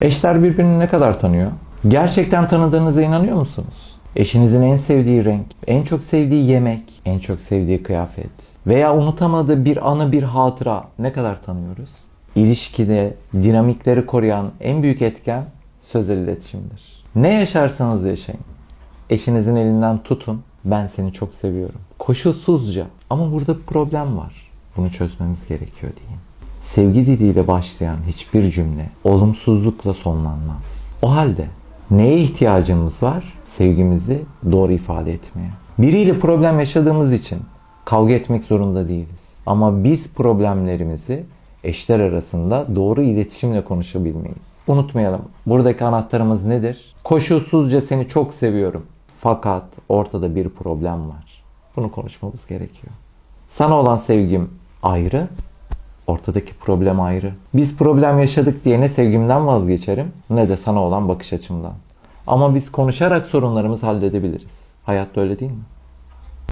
Eşler birbirini ne kadar tanıyor? Gerçekten tanıdığınıza inanıyor musunuz? Eşinizin en sevdiği renk, en çok sevdiği yemek, en çok sevdiği kıyafet veya unutamadığı bir anı bir hatıra ne kadar tanıyoruz? İlişkide dinamikleri koruyan en büyük etken sözel iletişimdir. Ne yaşarsanız yaşayın. Eşinizin elinden tutun. Ben seni çok seviyorum. Koşulsuzca. Ama burada problem var. Bunu çözmemiz gerekiyor deyin. Sevgi diliyle başlayan hiçbir cümle olumsuzlukla sonlanmaz. O halde neye ihtiyacımız var? Sevgimizi doğru ifade etmeye. Biriyle problem yaşadığımız için kavga etmek zorunda değiliz. Ama biz problemlerimizi eşler arasında doğru iletişimle konuşabilmeyiz. Unutmayalım. Buradaki anahtarımız nedir? Koşulsuzca seni çok seviyorum. Fakat ortada bir problem var. Bunu konuşmamız gerekiyor. Sana olan sevgim ayrı, ortadaki problem ayrı. Biz problem yaşadık diye ne sevgimden vazgeçerim ne de sana olan bakış açımdan. Ama biz konuşarak sorunlarımızı halledebiliriz. Hayatta öyle değil mi?